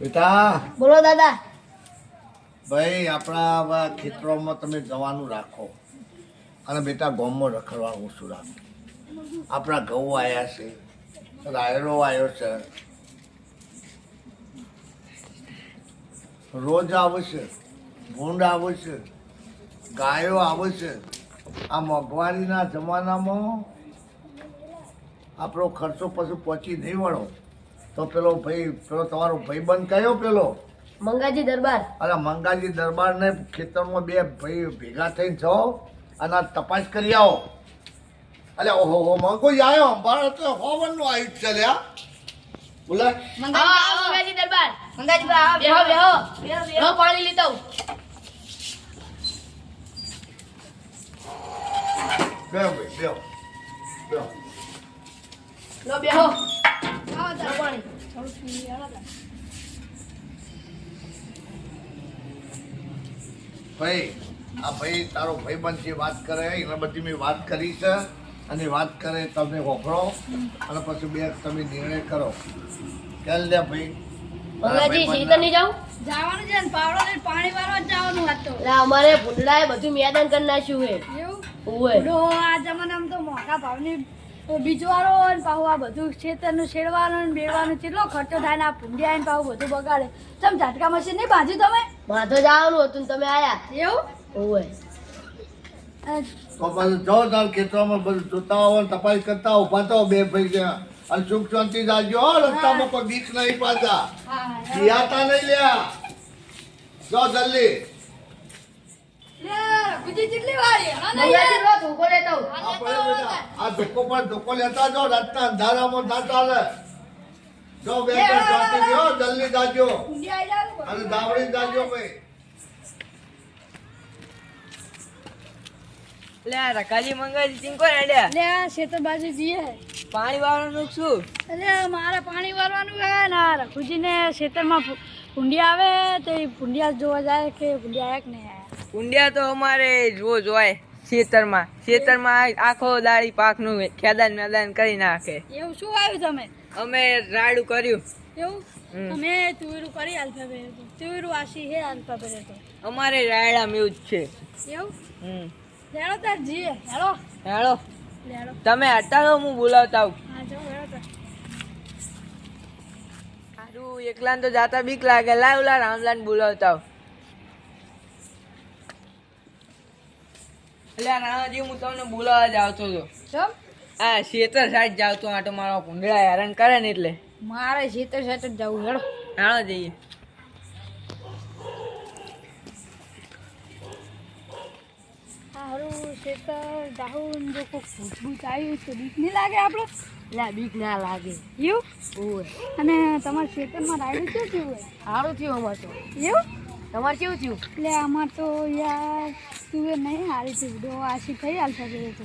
બેટા બોલો દાદા. ભાઈ આપણા ખેતરોમાં તમે જવાનું રાખો. અને બેટા ગોમમાં રખડવાનું શું રાખો? આપણા ઘઉં આવ્યા છે રાયડો આવ્યો છે. રોજ આવે છે ભૂંડ આવે છે ગાયો આવે છે. આ મોંઘવારીના જમાનામાં આપણો ખર્ચો પછી પહોંચી નહીં વળો. તો પેલો ભાઈ પેલો તમારો ભાઈબંધ કયો પેલો? મંગાજી દરબાર. અરે મંગાજી દરબાર ને ખેતરમાં બે ભાઈ ભેગા થઈને જાઓ અને તપાસ કરી આવો. અરે ઓહો હો મંગો આવ્યો મારે તો હોવનનું આવ્યું છે લ્યા બોલા? મંગાજી દરબાર. મંગાજી બેહો બેહો. બેહો. પાણી લીધો. બેહો ભાઈ બેહો બેહો. લો બેહો. ભાઈ આ ભાઈ તારો ભાઈબંધ જે વાત કરે એને બધી મેં વાત કરી છે. અને વાત કરે તમે વપરો અને પછી બે તમે નિર્ણય કરો. ચાલ લે ભાઈ. જવાનું છે ને પાવડો લઈને પાણી વાળવા જવાનું હતું અમારે ભૂંડડાએ બધું મેદાન કરી નાખ્યું છે. એવું? આ જમાનામાં તો મોટા ભાવની બીજવાળો ને પાછું આ બધું ખેતરનું છેડવાનું ને બેવાનું કેટલો ખર્ચો થાય ને આ ભૂંડિયા ને પાછું બધું બગાડે. તમે ઝાટકા મશીન નહીં બાંધ્યું તમે? બાંધો જ આવવાનું હતું તમે આયા. એવું? હોય અને તો બધું જો તાર ખેતરમાં બધું જોતા હોવ તપાસ કરતા ઊભા તો બે ભાઈ ગયા અને સુખ શાંતિ રસ્તામાં કોઈ બીક નહીં પાછા. હા નહીં લ્યા. જો જલ્દી. ગુજી કેટલી વાળી હા ને મંગાજી લો ધોકો લેતો આ ધોકો પર ધોકો લેતા જો રાતના અંધારામાં ના ચાલે જો બે ભાઈ જાતી ગયો જલ્દી જાજો આવી અને દાવડી જાજો ભાઈ. લે રકાજી મંગાજી ચીંકો લે લે આ ખેતર બાજુ જીએ પાણી વાળવાનું શું અરે મારે પાણી વાળવાનું હે ને આ રઘુજીને ખેતરમાં ભૂંડિયા આવે તો એ ભૂંડિયા જોવા જાય કે ભૂંડિયા આયા કે નહીં ઊંડિયા તો અમારે રોજ હોય ખેતરમાં. ખેતરમાં આખો દાડી પાકનું ખેદાન મેદાન કરી નાખે. એવું શું આવ્યું તમે? અમે રાડું કર્યું. એવું. અમે તુવેરું કરી આલ્ફા તો તુવેરું આશી હે આલ્ફા અમારે રાયડા મ્યુઝ છે. એવું? હમ. લેડો તાર જીએ. હેડો હેળો. તમે હટાડો હું બોલાવતા આવું. સારું એકલાને તો જાતા બીક લાગે. લાવ લા રામલાને બોલાવતા આવું. એટલે આ રાણાજી હું તમને બોલાવવા જ આવતો હતો. આ શેતર સાઈડ જાવ તો આટો મારો ભૂંડળા હેરાન કરે ને એટલે. મારે ખેતર સાથે જ જવું હેડો. હાલો જઈએ. સારું ખેતર જાહું જો કોઈ ભૂત આવ્યું તો બીક નહીં લાગે આપણે? લા બીક ના લાગે. એવું? અને તમારા શેતરમાં રાયડું થયું હોય? સારું થયું અમાર એવું? તમારે કેવું થયું? એટલે આમાં તો યાર તુવેર નહીં હારી થયું બધો આશી થઈ આલ્ફા બેરે તો.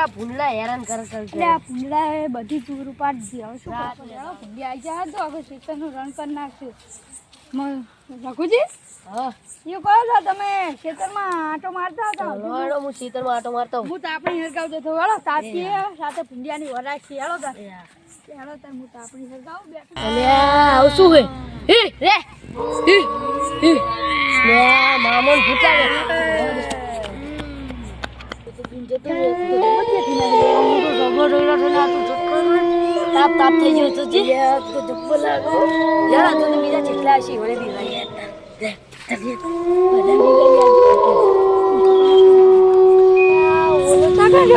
આ ભૂંડડા હેરાન કર કર એટલે આ ભૂંડલા બધી ચૂર ઉપાડી દીધી. હવે શું કરશો? ભૂંડી આવી જાય તો હવે ખેતરનું રણ કરી નાખશું. રઘુજી હા. કહો છો તમે ખેતરમાં આંટો મારતા હતા? લો હું સીતરમાં આટો મારતો હું. હું તાપણી હરગાવ જતો તાપીએ સાથે ભૂંડિયાની તાર હેડો તાર હું તાપણી હરગાવ બે અલ્યા આવું શું હે. હે રે. હે હે. લે ભૂતા રે તો જી તો તો ના તબિયત બધા બી તાપ થઈ ગયો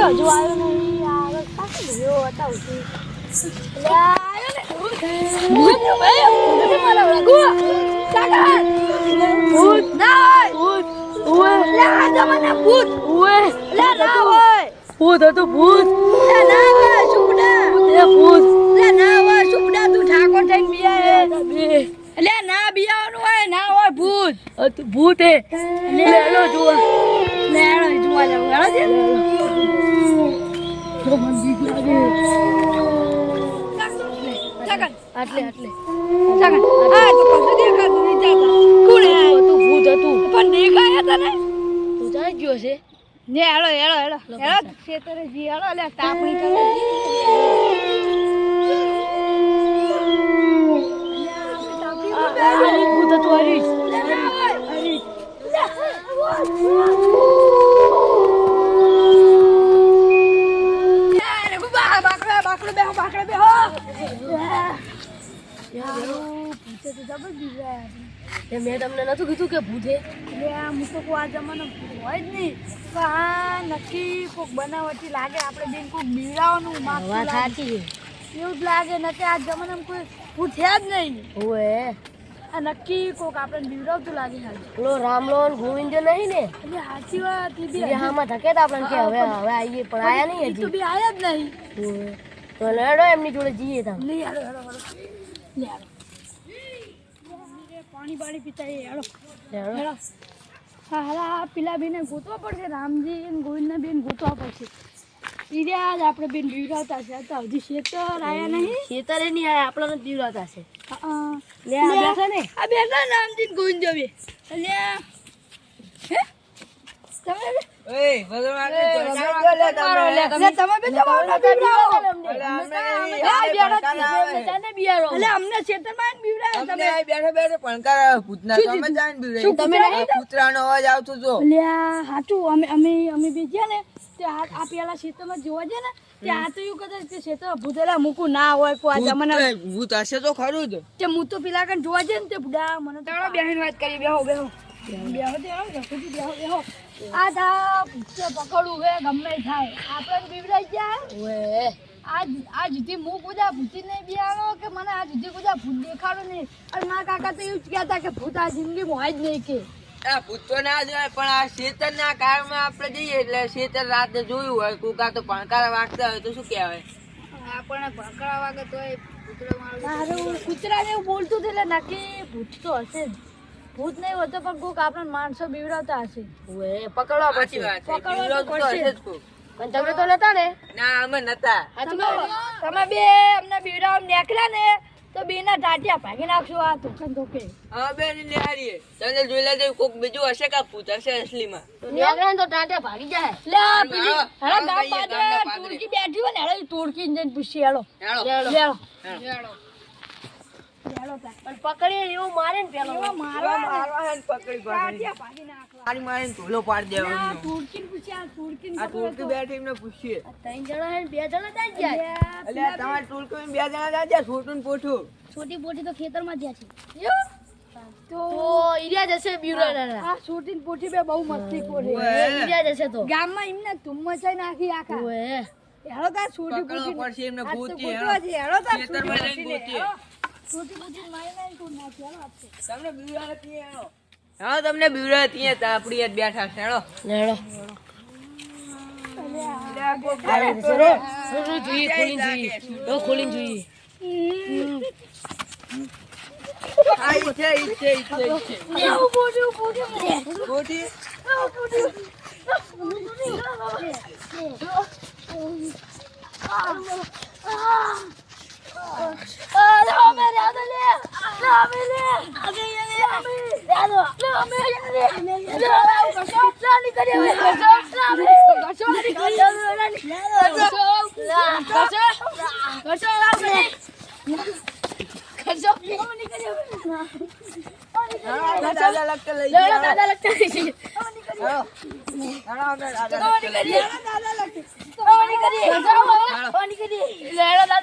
હજુ આવ્યો નહીં આવે કાકા ગયો હતા ઉઠી લે આવ્યો ને ભૂત ભાઈ ભૂત ભૂત ભૂત ભૂત એ ભૂત. લે ના હોય સુપડા તું? ઠાકોર થઈને બિયા લે ના બિયાવાનું હોય ના હોય ભૂત. ભૂત હે. જોવા હેડો આટલે આટલે. આ તો કશું દેખાતું નહીં જાતા કોણ હે? હતું ભૂત હતું. પણ દેખાયા તને? તું જાય ગયો છે? ને હેડો હેડો હેડો હેડો ખેતરે જી હેડો લે તાપણી કરે. છે. મેં તમને નતું કીધું કે એટલે આ હું તો કોઈ આ જમાનો હોય જ નહીં. પણ આ નક્કી કોઈક બનાવટી લાગે આપણે બેન કોઈક બીવડાવવાનું વાત સાચી એવું જ લાગે નકે આ જમાનામાં કોઈ ભૂત જ નહીં. ઓએ આ નક્કી કોક આપણે બીવડાવતું લાગે હાલ પેલો રામલો ગોવિંદ નહીં ને? એટલે સાચી વાત એ બી હામાં ધકેત આપણને કે હવે હવે આવીએ પણ આયા નહીં હજી તો બી આયા જ નહીં. તો લડો એમની જોડે જઈએ તમે. લે હેડો હેડો હેડો લે હેડો પાણી પાણી પીતા એ લેડો હેડો. હા હા પેલા બેને ગોતવા પડશે રામજી ને ગોવિંદના બેન ગોતવા પડશે. ઈર્યા જ આપણે બેન બીવડાવતા છે. તો હજી શેતર આયા નહીં. ખેતરે નહીં આયા આપણને જ છે. લે આ બેઠા ને. આ બેઠા રામજી ને ગોવિંદ જવે અલ્યા હે? તમે જવા. છે. તને બિયારો અલે અમને શેતરમાં જ બીવડાવે અમને તમે અહીં બેઠા બેઠા ભણકારા આવે. ભૂતના શું તમે કીધું? જાણ બી શું તમે રહી. નહીં? કૂતરાનો અવાજ આવતો જો અલ્યા હાચું અમે અમે અમે બી ગયા ને તે આ આ પેલા ખેતરમાં જોવા જાય ને તે તો એવું કદાચ ભૂતેલા મૂકું ના હોય કોઈ આ જમાના ભૂત- હશે તો ખરું જ તે હું તો પેલા કણ જોવા જાય ને તે બુડા મને તો બેહીન વાત કરી બેહો બેહો બેહો તે બેહો બેહો આ થા ભૂતે પકડવું હે ગમે થાય. આપણે બીવડાઈ ગયા. ઓએ આજ આ જુદી હું કુદા ભૂતી નહીં બિયાણો કે મને આ જુદી કુદા ભૂત દેખાડો નહીં. અને મારા કાકા તો એવું જ કહેતા કે ભૂત આ જિંદગીમાં હોય જ નહીં કે. આ ભૂત તો ના જોવાય પણ આ શેતરના કાળમાં આપણે જઈએ એટલે શેતર રાતે જોયું હોય કુકા તો ભણકારા વાગતા હોય તો શું કહેવાય? આપણને ભણકરા વાગે તો મારું કૂતરાને એવું બોલતું એટલે નક્કી ભૂત તો હશે જ. ભૂત નહીં હોતો પણ કોક આપણને માણસો બીવડાવતા હશે. ઓએ પકડવા સાચી પડશે વાત. છે. પકડવા તો પડશે. હશે જ કોક. પણ તમે તો નતા ને? ના અમે નતા. તમે બે અમને બીવડાવ નીકળ્યા ને તો બે ના ટાટિયા ભાગી નાખશો આ ધોકન ધોકે હવે બેન નિહારીએ તને જોઈ લેજે કોક બીજું હશે કે ભૂત હશે અસલીમાં? માં નીકળે ને તો ટાંટે ભાગી જાય. લે પેલી હા, ગામ બાજુ ગામના બેઠી હોય ને હેડો ઈ ટોળકીને જઈને હેળો. હેળો. હેળો. લેડો. હેડો લેડો. હેડો તાર. પણ પકડી એવું મારે ને પેલો મારવા મારવા હે પકડી પાડી. ટાટિયા ભાગી નાખવા મારી મારીને ધોલો પાડી આ દેવાનો ટોળકીને પૂછીએ આ આ પકડો બેઠી એમને પૂછીએ. ત્રણ જણા હે બે જણા જાય જાય એટલે આ તમારી બે જણા જાજે છોટું ને પોઠું. છોટી પોટી તો ખેતરમાં જ્યાં છે. તો તો જશે આ છોટી ને પોટી બે બહુ મસ્તી કરે. ઓએ. જશે તો. ગામમાં એમને ધૂમ મચાઈ નાખી આખા. ઓએ છોટી પકડવો પડશે એમને જઈને. હેડો. હેડો. હા તમને બીવડા હતી ત્યાં આપણી યાદ બેઠા છે. રો, રો, જોઈએ ખોલીને જોઈએ રો ખોલીને જોઈએ આ ઈ છે ઈ છે ઈ છે ઈ છે એવું પોટી, એવું પોટી. ગોતી એવું પોટી. આ, લે, અમે રે, અમે લે.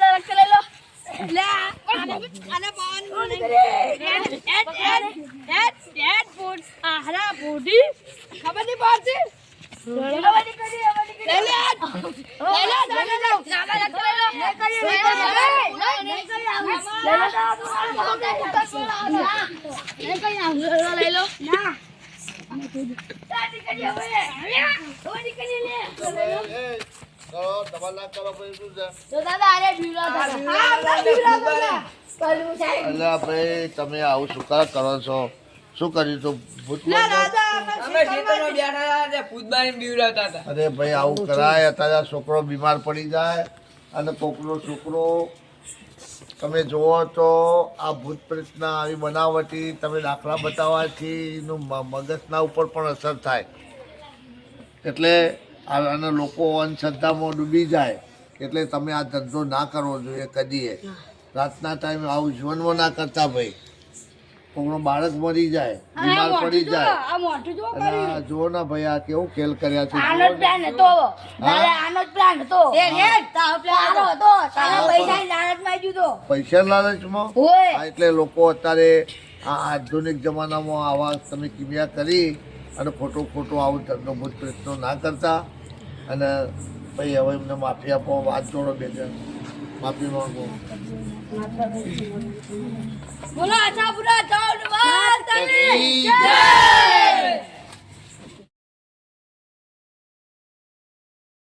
લે, લખી લે. અમે લો ના નીકળી હવે. ઘસો. લે, દાદા દાદા અલ્યા ભાઈ તમે આવું શું કા કરો છો? શું કર્યું તું અરે ભાઈ આવું કરાય અત્યારે આ છોકરો બીમાર પડી જાય અને કોકનો છોકરો તમે જુઓ તો આ ભૂત પ્રેતના આવી બનાવટી તમે દાખલા બતાવવાથી એનું મગજના ઉપર પણ અસર થાય. એટલે અને લોકો અંધશ્રદ્ધામાં ડૂબી જાય. એટલે તમે આ ધંધો ના કરવો જોઈએ કદીએ. રાતના ટાઈમે આવું જીવનમાં ના કરતા ભાઈ. કોકનો બાળક મરી જાય બીમાર પડી જાય. જુઓ ને ભાઈ આ કેવું ખેલ કર્યા છે આનો પ્લાન હતો આનો પ્લાન પૈસા લાલચમાં એટલે લોકો અત્યારે આ આધુનિક જમાનામાં આવા તમે કિમિયા કરી અને ખોટો ખોટો આવું ધંધો ભૂત પ્રયત્નો ના કરતા. અને ભાઈ હવે એમને માફી આપો વાત જોડો બે જણ માફી માંગો બોલો આછા બુરા ચાવ વાત તારી જય!